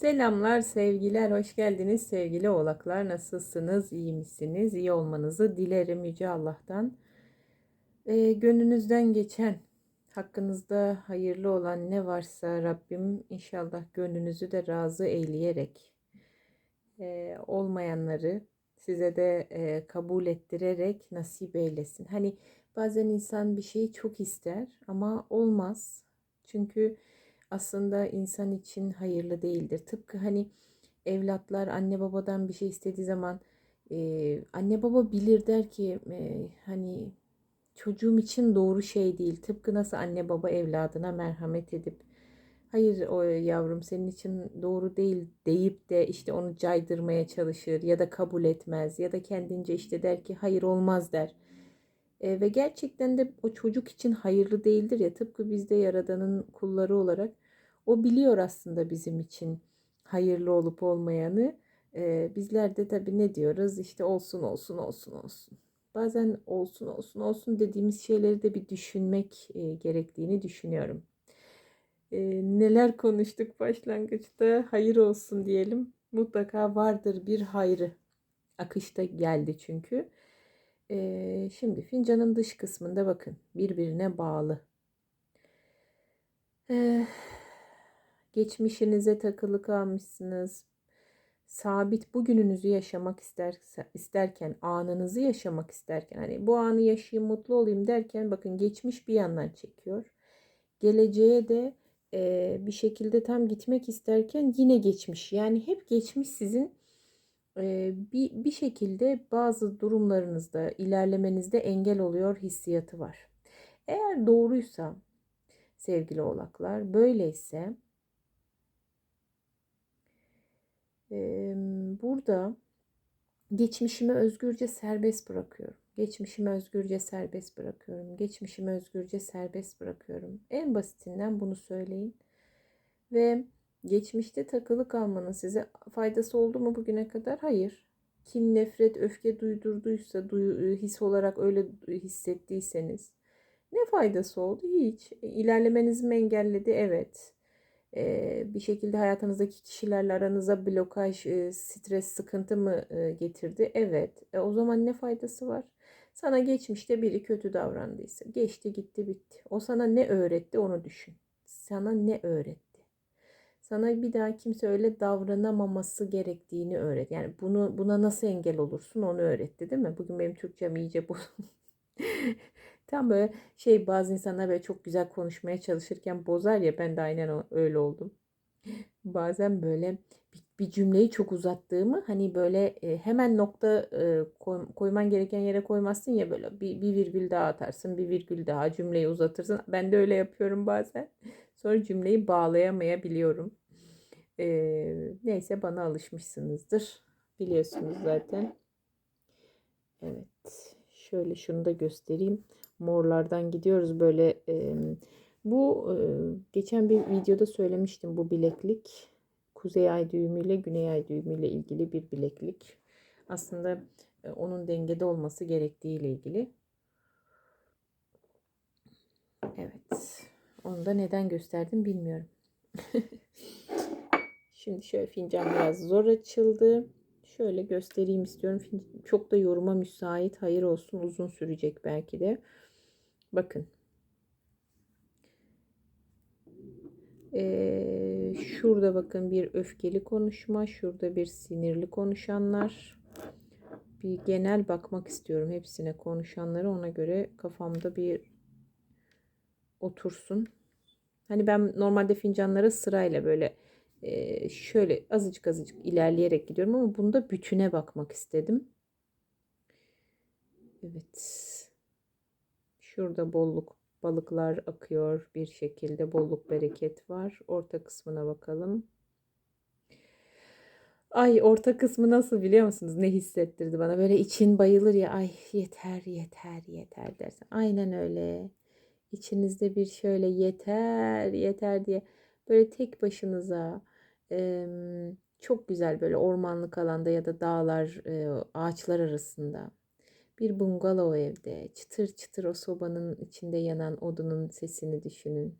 Selamlar, sevgiler, hoş geldiniz sevgili oğlaklar. Nasılsınız, iyi misiniz? İyi olmanızı dilerim Yüce Allah'tan. Ee, gönlünüzden geçen, hakkınızda hayırlı olan ne varsa Rabbim inşallah gönlünüzü de razı eyleyerek, e, olmayanları size de e, kabul ettirerek nasip eylesin. Hani bazen insan bir şeyi çok ister ama olmaz. Çünkü aslında insan için hayırlı değildir. Tıpkı hani evlatlar anne babadan bir şey istediği zaman e, anne baba bilir der ki e, hani çocuğum için doğru şey değil. Tıpkı nasıl anne baba evladına merhamet edip hayır o yavrum senin için doğru değil deyip de işte onu caydırmaya çalışır ya da kabul etmez ya da kendince işte der ki hayır olmaz der. E, ve gerçekten de o çocuk için hayırlı değildir ya tıpkı bizde Yaradan'ın kulları olarak o biliyor aslında bizim için hayırlı olup olmayanı. E, bizler de tabii ne diyoruz işte olsun olsun olsun olsun. Bazen olsun olsun olsun dediğimiz şeyleri de bir düşünmek e, gerektiğini düşünüyorum. E, neler konuştuk başlangıçta hayır olsun diyelim. Mutlaka vardır bir hayrı. Akışta geldi çünkü. Şimdi fincanın dış kısmında bakın birbirine bağlı. Ee, geçmişinize takılı kalmışsınız. Sabit bugününüzü yaşamak isterse, isterken, anınızı yaşamak isterken, hani bu anı yaşayayım, mutlu olayım derken bakın geçmiş bir yandan çekiyor. Geleceğe de e, bir şekilde tam gitmek isterken yine geçmiş. Yani hep geçmiş sizin bir, bir şekilde bazı durumlarınızda ilerlemenizde engel oluyor hissiyatı var. Eğer doğruysa sevgili oğlaklar böyleyse burada geçmişimi özgürce serbest bırakıyorum. Geçmişimi özgürce serbest bırakıyorum. Geçmişimi özgürce serbest bırakıyorum. En basitinden bunu söyleyin. Ve Geçmişte takılı kalmanın size faydası oldu mu bugüne kadar? Hayır. Kin, nefret, öfke duydurduysa, duyu, his olarak öyle hissettiyseniz ne faydası oldu? Hiç. İlerlemenizi mi engelledi? Evet. Ee, bir şekilde hayatınızdaki kişilerle aranıza blokaj, e, stres, sıkıntı mı e, getirdi? Evet. E, o zaman ne faydası var? Sana geçmişte biri kötü davrandıysa, geçti gitti bitti. O sana ne öğretti onu düşün. Sana ne öğretti? Sana bir daha kimse öyle davranamaması gerektiğini öğret. Yani bunu buna nasıl engel olursun onu öğretti değil mi? Bugün benim Türkçem iyice bu. Tam böyle şey bazı insanlar böyle çok güzel konuşmaya çalışırken bozar ya ben de aynen öyle oldum. Bazen böyle bir, bir cümleyi çok uzattığımı hani böyle e, hemen nokta e, koy, koyman gereken yere koymazsın ya böyle bir, bir virgül daha atarsın bir virgül daha cümleyi uzatırsın. Ben de öyle yapıyorum bazen. Sonra cümleyi bağlayamayabiliyorum. Ee, neyse bana alışmışsınızdır. Biliyorsunuz zaten. Evet. Şöyle şunu da göstereyim. Morlardan gidiyoruz böyle. E, bu e, geçen bir videoda söylemiştim bu bileklik. Kuzey ay düğümüyle güney ay düğümüyle ilgili bir bileklik. Aslında e, onun dengede olması gerektiği ile ilgili. Evet. Onu da neden gösterdim bilmiyorum. Şimdi şöyle fincan biraz zor açıldı. Şöyle göstereyim istiyorum. Çok da yoruma müsait. Hayır olsun uzun sürecek belki de. Bakın. Ee, şurada bakın bir öfkeli konuşma. Şurada bir sinirli konuşanlar. Bir genel bakmak istiyorum hepsine konuşanları. Ona göre kafamda bir otursun. Hani ben normalde fincanlara sırayla böyle şöyle azıcık azıcık ilerleyerek gidiyorum ama bunda bütüne bakmak istedim. Evet. Şurada bolluk balıklar akıyor bir şekilde bolluk bereket var. Orta kısmına bakalım. Ay orta kısmı nasıl biliyor musunuz? Ne hissettirdi bana? Böyle için bayılır ya. Ay yeter yeter yeter dersin. Aynen öyle. İçinizde bir şöyle yeter yeter diye böyle tek başınıza çok güzel böyle ormanlık alanda ya da dağlar, ağaçlar arasında bir bungalov evde çıtır çıtır o sobanın içinde yanan odunun sesini düşünün.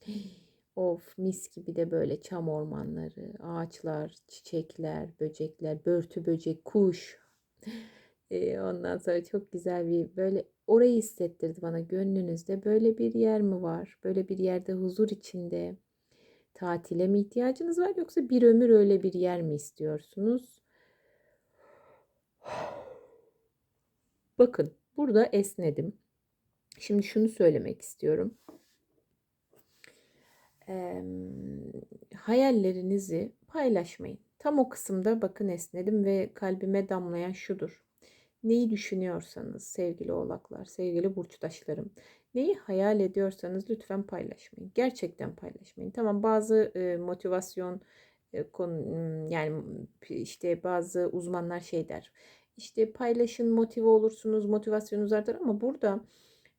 Of mis gibi de böyle çam ormanları, ağaçlar, çiçekler, böcekler, börtü böcek, kuş. Ee, ondan sonra çok güzel bir böyle orayı hissettirdi bana gönlünüzde böyle bir yer mi var? Böyle bir yerde huzur içinde tatile mi ihtiyacınız var yoksa bir ömür öyle bir yer mi istiyorsunuz? Bakın burada esnedim. Şimdi şunu söylemek istiyorum. Ee, hayallerinizi paylaşmayın. Tam o kısımda bakın esnedim ve kalbime damlayan şudur. Neyi düşünüyorsanız sevgili oğlaklar, sevgili burçtaşlarım, neyi hayal ediyorsanız lütfen paylaşmayın. Gerçekten paylaşmayın. Tamam bazı e, motivasyon e, konu yani işte bazı uzmanlar şey der. İşte paylaşın motive olursunuz, motivasyonunuz artar ama burada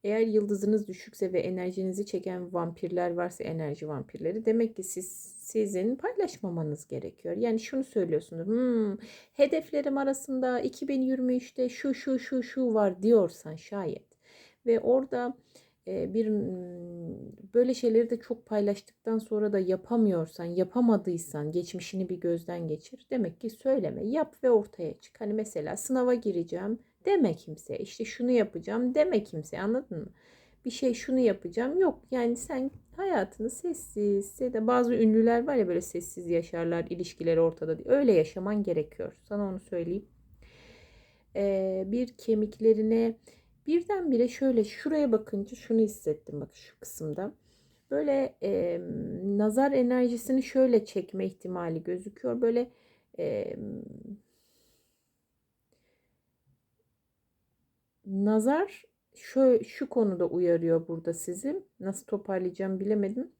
eğer yıldızınız düşükse ve enerjinizi çeken vampirler varsa enerji vampirleri demek ki siz sizin paylaşmamanız gerekiyor. Yani şunu söylüyorsunuz. Hmm, hedeflerim arasında 2023'te şu şu şu şu var diyorsan şayet ve orada bir böyle şeyleri de çok paylaştıktan sonra da yapamıyorsan, yapamadıysan geçmişini bir gözden geçir. Demek ki söyleme, yap ve ortaya çık. Hani mesela sınava gireceğim deme kimseye. İşte şunu yapacağım deme kimseye. Anladın mı? Bir şey şunu yapacağım yok. Yani sen hayatını sessiz de bazı ünlüler var ya böyle sessiz yaşarlar, ilişkileri ortada değil. Öyle yaşaman gerekiyor. Sana onu söyleyeyim. Ee, bir kemiklerine birdenbire şöyle şuraya bakınca şunu hissettim bak şu kısımda. Böyle e, nazar enerjisini şöyle çekme ihtimali gözüküyor. Böyle e, nazar şu, şu konuda uyarıyor burada sizi. Nasıl toparlayacağım bilemedim.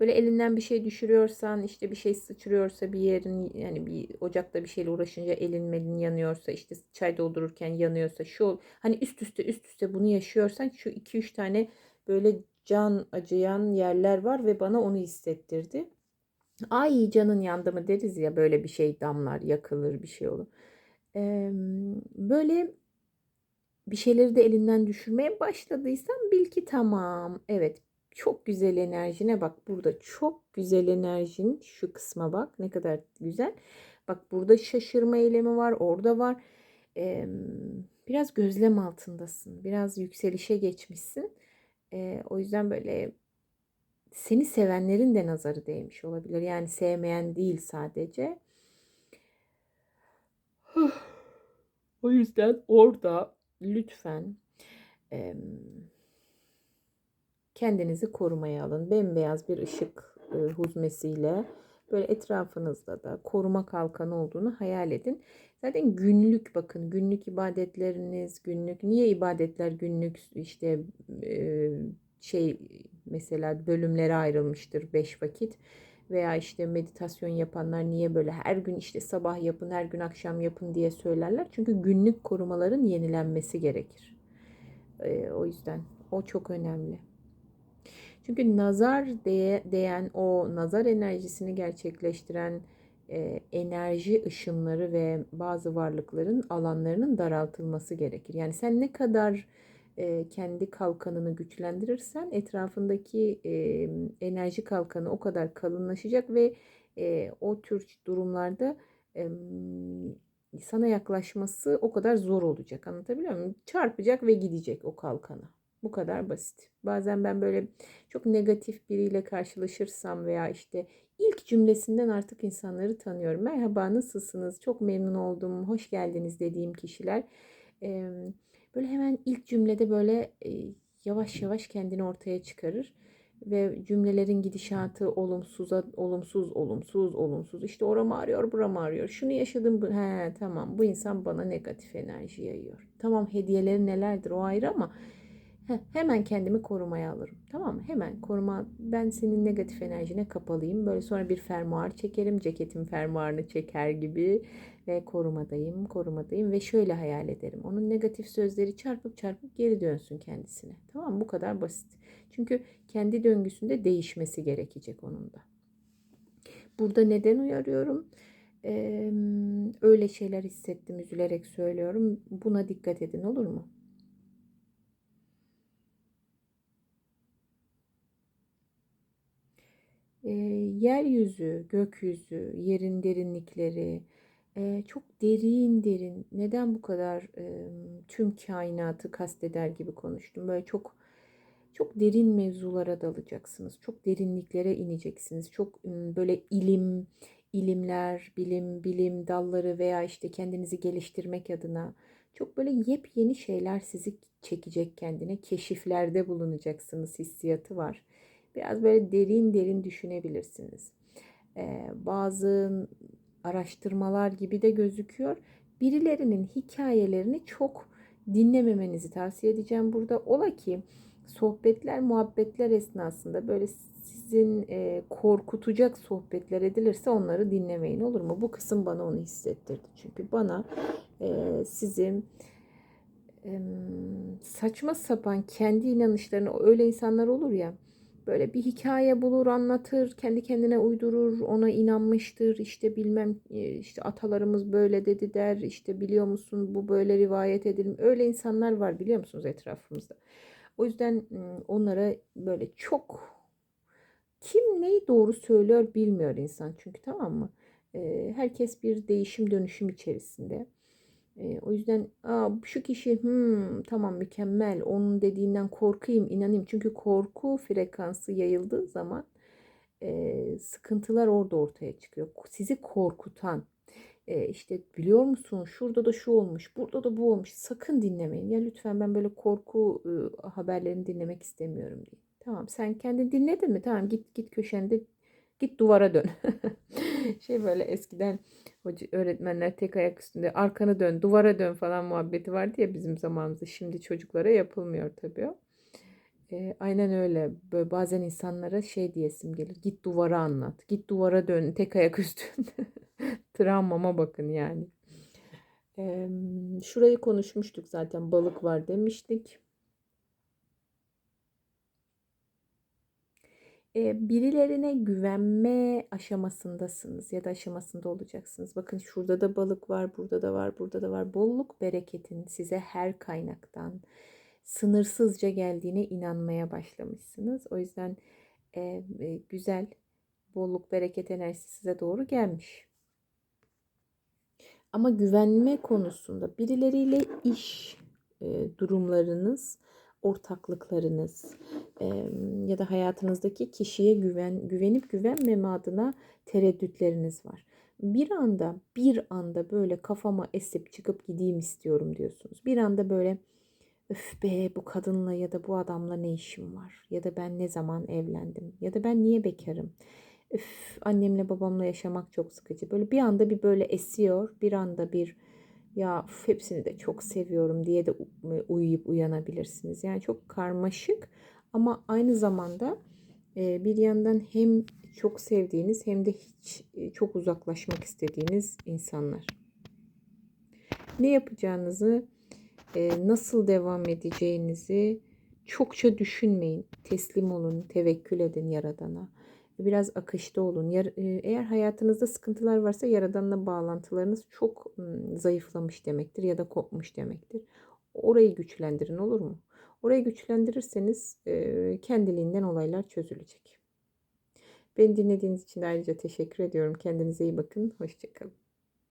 Böyle elinden bir şey düşürüyorsan işte bir şey sıçrıyorsa bir yerin yani bir ocakta bir şeyle uğraşınca elin melin yanıyorsa işte çay doldururken yanıyorsa şu hani üst üste üst üste bunu yaşıyorsan şu 2-3 tane böyle can acıyan yerler var ve bana onu hissettirdi. Ay canın yandı mı deriz ya böyle bir şey damlar yakılır bir şey olur. Ee, böyle bir şeyleri de elinden düşürmeye başladıysan bil ki tamam. Evet çok güzel enerjine bak burada çok güzel enerjin şu kısma bak ne kadar güzel. Bak burada şaşırma eylemi var orada var. Ee, biraz gözlem altındasın. Biraz yükselişe geçmişsin. Ee, o yüzden böyle seni sevenlerin de nazarı değmiş olabilir. Yani sevmeyen değil sadece. o yüzden orada lütfen e, kendinizi korumaya alın. Bembeyaz bir ışık e, huzmesiyle böyle etrafınızda da koruma kalkanı olduğunu hayal edin. Zaten günlük bakın günlük ibadetleriniz günlük niye ibadetler günlük işte e, şey mesela bölümlere ayrılmıştır beş vakit veya işte meditasyon yapanlar niye böyle her gün işte sabah yapın her gün akşam yapın diye söylerler. Çünkü günlük korumaların yenilenmesi gerekir. E, o yüzden o çok önemli. Çünkü nazar diye değen o nazar enerjisini gerçekleştiren e, enerji ışınları ve bazı varlıkların alanlarının daraltılması gerekir. Yani sen ne kadar kendi kalkanını güçlendirirsen etrafındaki enerji kalkanı o kadar kalınlaşacak ve o tür durumlarda sana yaklaşması o kadar zor olacak. Anlatabiliyor muyum? Çarpacak ve gidecek o kalkana. Bu kadar basit. Bazen ben böyle çok negatif biriyle karşılaşırsam veya işte ilk cümlesinden artık insanları tanıyorum. Merhaba nasılsınız? Çok memnun oldum. Hoş geldiniz dediğim kişiler. Böyle hemen ilk cümlede böyle yavaş yavaş kendini ortaya çıkarır ve cümlelerin gidişatı olumsuza olumsuz olumsuz olumsuz işte oram arıyor buram arıyor şunu yaşadım bu he tamam bu insan bana negatif enerji yayıyor. Tamam hediyeleri nelerdir o ayrı ama Heh, hemen kendimi korumaya alırım. Tamam mı? Hemen koruma. Ben senin negatif enerjine kapalıyım. Böyle sonra bir fermuar çekerim. Ceketin fermuarını çeker gibi. Ve korumadayım, korumadayım. Ve şöyle hayal ederim. Onun negatif sözleri çarpıp çarpıp geri dönsün kendisine. Tamam mı? Bu kadar basit. Çünkü kendi döngüsünde değişmesi gerekecek onun da. Burada neden uyarıyorum? Ee, öyle şeyler hissettim, üzülerek söylüyorum. Buna dikkat edin olur mu? E, yeryüzü, gökyüzü, yerin derinlikleri, e, çok derin derin. Neden bu kadar e, tüm kainatı kasteder gibi konuştum? Böyle çok çok derin mevzulara dalacaksınız. Çok derinliklere ineceksiniz. Çok böyle ilim, ilimler, bilim, bilim dalları veya işte kendinizi geliştirmek adına çok böyle yepyeni şeyler sizi çekecek kendine. Keşiflerde bulunacaksınız hissiyatı var. Biraz böyle derin derin düşünebilirsiniz. Ee, bazı araştırmalar gibi de gözüküyor. Birilerinin hikayelerini çok dinlememenizi tavsiye edeceğim burada. Ola ki sohbetler, muhabbetler esnasında böyle sizin e, korkutacak sohbetler edilirse onları dinlemeyin olur mu? Bu kısım bana onu hissettirdi. Çünkü bana e, sizin e, saçma sapan kendi inanışlarını öyle insanlar olur ya böyle bir hikaye bulur anlatır kendi kendine uydurur ona inanmıştır işte bilmem işte atalarımız böyle dedi der işte biliyor musun bu böyle rivayet edelim öyle insanlar var biliyor musunuz etrafımızda? O yüzden onlara böyle çok kim neyi doğru söylüyor bilmiyor insan çünkü tamam mı? Herkes bir değişim dönüşüm içerisinde e, o yüzden Aa, şu kişi hmm, tamam mükemmel onun dediğinden korkayım inanayım. Çünkü korku frekansı yayıldığı zaman e, sıkıntılar orada ortaya çıkıyor. Sizi korkutan e, işte biliyor musun şurada da şu olmuş burada da bu olmuş sakın dinlemeyin. Ya lütfen ben böyle korku e, haberlerini dinlemek istemiyorum diye. Tamam sen kendin dinledin mi? Tamam git git köşende git duvara dön. şey böyle eskiden hoca öğretmenler tek ayak üstünde arkanı dön, duvara dön falan muhabbeti vardı ya bizim zamanımızda. Şimdi çocuklara yapılmıyor tabii o. E, aynen öyle. Böyle bazen insanlara şey diyesim gelir. Git duvara anlat. Git duvara dön. Tek ayak üstünde. Travmama bakın yani. E, şurayı konuşmuştuk zaten. Balık var demiştik. Birilerine güvenme aşamasındasınız ya da aşamasında olacaksınız. Bakın şurada da balık var, burada da var, burada da var. Bolluk bereketin size her kaynaktan sınırsızca geldiğine inanmaya başlamışsınız. O yüzden e, güzel bolluk bereket enerjisi size doğru gelmiş. Ama güvenme konusunda birileriyle iş e, durumlarınız ortaklıklarınız e, ya da hayatınızdaki kişiye güven güvenip güvenmeme adına tereddütleriniz var. Bir anda bir anda böyle kafama esip çıkıp gideyim istiyorum diyorsunuz. Bir anda böyle öf be bu kadınla ya da bu adamla ne işim var? Ya da ben ne zaman evlendim? Ya da ben niye bekarım? Öf annemle babamla yaşamak çok sıkıcı. Böyle bir anda bir böyle esiyor. Bir anda bir ya hepsini de çok seviyorum diye de uyuyup uyanabilirsiniz. Yani çok karmaşık ama aynı zamanda bir yandan hem çok sevdiğiniz hem de hiç çok uzaklaşmak istediğiniz insanlar. Ne yapacağınızı, nasıl devam edeceğinizi çokça düşünmeyin. Teslim olun, tevekkül edin Yaradan'a biraz akışta olun. Eğer hayatınızda sıkıntılar varsa Yaradan'la bağlantılarınız çok zayıflamış demektir ya da kopmuş demektir. Orayı güçlendirin olur mu? Orayı güçlendirirseniz kendiliğinden olaylar çözülecek. Beni dinlediğiniz için ayrıca teşekkür ediyorum. Kendinize iyi bakın. Hoşçakalın.